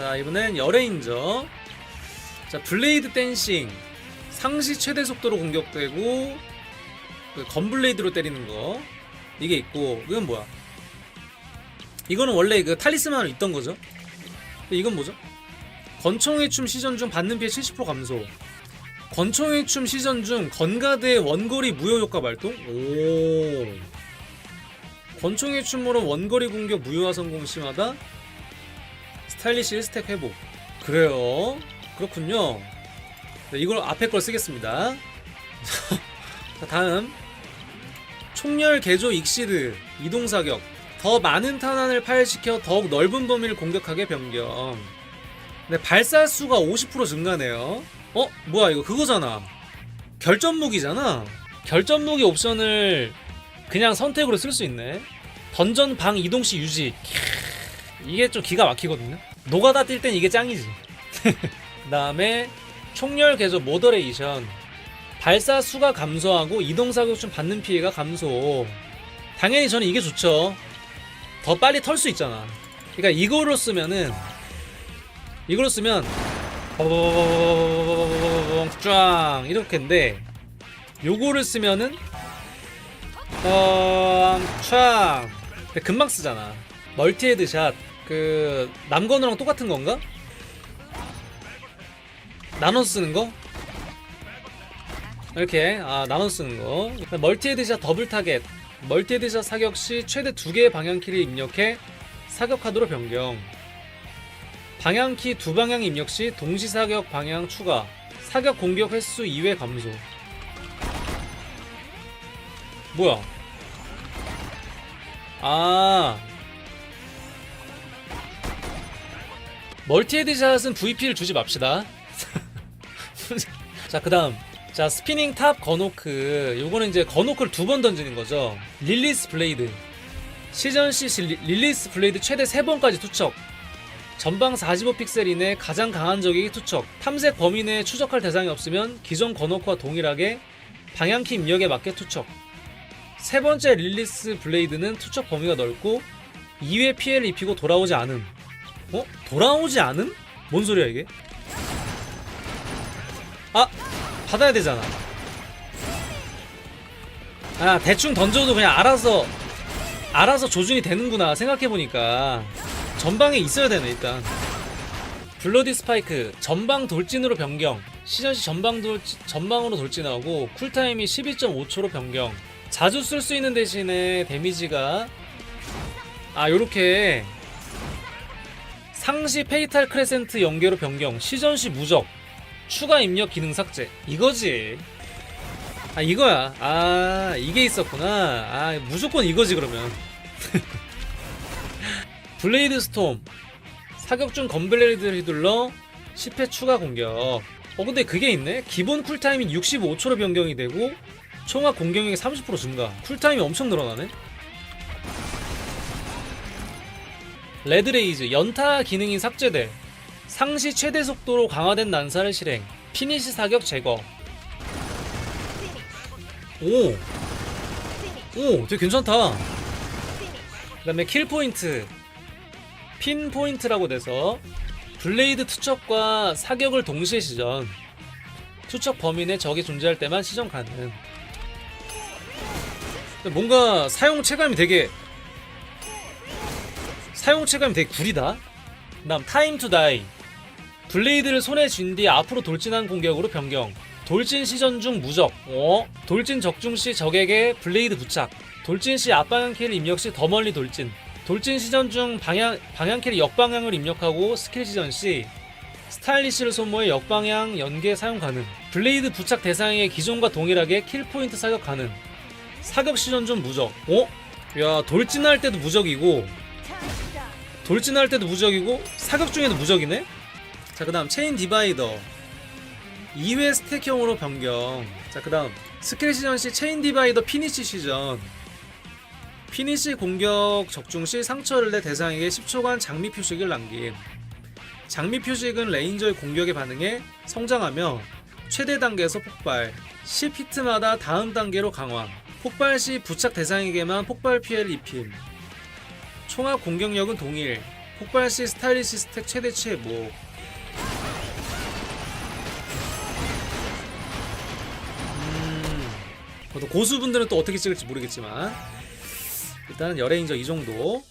자 이번엔 열애인저 자 블레이드 댄싱. 상시 최대 속도로 공격되고 그 건블레이드로 때리는 거. 이게 있고 이건 뭐야? 이거는 원래 그 탈리스만으로 있던 거죠? 이건 뭐죠? 권총의 춤 시전 중 받는 피해 70% 감소. 권총의 춤 시전 중 건가드의 원거리 무효 효과 발동? 오. 권총의 춤으로 원거리 공격 무효화 성공 심하다 스타일리시 1스택 회복. 그래요? 그렇군요. 네, 이걸 앞에 걸 쓰겠습니다. 자 다음. 총열 개조 익시드 이동 사격. 더 많은 탄환을 파열시켜 더욱 넓은 범위를 공격하게 변경. 네 발사 수가 50% 증가네요. 어 뭐야 이거 그거잖아. 결전 무기잖아. 결전 무기 옵션을 그냥 선택으로 쓸 수 있네. 던전 방 이동 시 유지. 캬, 이게 좀 기가 막히거든요 노가다 뛸 땐 이게 짱이지. 그 다음에 총열 개조 모더레이션. 발사 수가 감소하고 이동 사격 중 받는 피해가 감소. 당연히 저는 이게 좋죠. 더 빨리 털 수 있잖아. 그러니까 이거로 쓰면은 이걸로 쓰면 쫙 이렇게인데 요거를 쓰면은 근데 금방 쓰잖아 멀티 헤드샷 그 남건우랑 똑같은 건가? 나눠 쓰는 거? 이렇게 아 나눠 쓰는 거. 멀티 헤드샷 더블 타겟. 멀티 헤드샷 사격 시 최대 두 개의 방향키를 입력해 사격 카드로 변경. 방향키 두 방향 입력 시 동시 사격 방향 추가. 사격 공격 횟수 2회 감소. 뭐야? 아 멀티 헤드샷은 VP를 주지 맙시다. 자 그 다음. 자 스피닝 탑 거노크. 요거는 이제 거노크를 두 번 던지는 거죠. 릴리스 블레이드. 시전 시 리- 릴리스 블레이드 최대 3번까지 투척. 전방 45픽셀 이내 가장 강한 적이 투척. 탐색 범위 내에 추적할 대상이 없으면 기존 거노크와 동일하게 방향키 입력에 맞게 투척. 세 번째 릴리스 블레이드는 투척 범위가 넓고 2회 피해를 입히고 돌아오지 않음 어? 돌아오지 않음? 뭔 소리야 이게? 아! 받아야 되잖아 아 대충 던져도 그냥 알아서 알아서 조준이 되는구나 생각해보니까 전방에 있어야 되네 일단 블러디 스파이크 전방 돌진으로 변경 시전시 전방 돌 전방으로 돌진하고 쿨타임이 12.5초로 변경 자주 쓸 수 있는 대신에 데미지가 아 요렇게 상시 페이탈 크레센트 연계로 변경 시전 시 무적 추가 입력 기능 삭제. 이거지. 아 이거야. 아 이게 있었구나. 아 무조건 이거지 그러면. 블레이드 스톰. 사격 중 건블레이드를 휘둘러 10회 추가 공격. 어 근데 그게 있네? 기본 쿨타임이 65초로 변경이 되고 총합 공격력이 30% 증가. 쿨타임이 엄청 늘어나네 레드레이즈 연타 기능이 삭제돼 상시 최대 속도로 강화된 난사를 실행. 피니시 사격 제거. 오! 오 되게 괜찮다. 그 다음에 킬 포인트. 핀 포인트라고 돼서 블레이드 투척과 사격을 동시에 시전. 투척 범위 내 적이 존재할 때만 시전 가능. 뭔가 사용 체감이 되게 사용 체감이 되게 구리다. 그 다음 타임 투 다이 블레이드를 손에 쥔 뒤 앞으로 돌진한 공격으로 변경. 돌진 시전 중 무적. 어? 돌진 적중 시 적에게 블레이드 부착. 돌진 시 앞방향 키를 입력 시 더 멀리 돌진. 돌진 시전 중 방향 방향 키를 역방향을 입력하고 스킬 시전 시 스타일리시를 소모해 역방향 연계 사용 가능. 블레이드 부착 대상에게 기존과 동일하게 킬 포인트 사격 가능. 사격 시전 중 무적. 어? 야 돌진할 때도 무적이고 돌진할 때도 무적이고 사격 중에도 무적이네? 자 그 다음 체인 디바이더. 2회 스택형으로 변경. 자 그 다음 스킬 시전 시 체인 디바이더 피니시 시전. 피니시 공격 적중 시 상처를 내 대상에게 10초간 장미 표식을 남김. 장미 표식은 레인저의 공격에 반응해 성장하며 최대 단계에서 폭발. 10히트마다 다음 단계로 강화. 폭발 시 부착 대상에게만 폭발 피해를 입힘 총합 공격력은 동일. 폭발 시 스타일리시 스택 최대치 뭐 음, 또 고수분들은 또 어떻게 찍을지 모르겠지만 일단은 열애인저 이 정도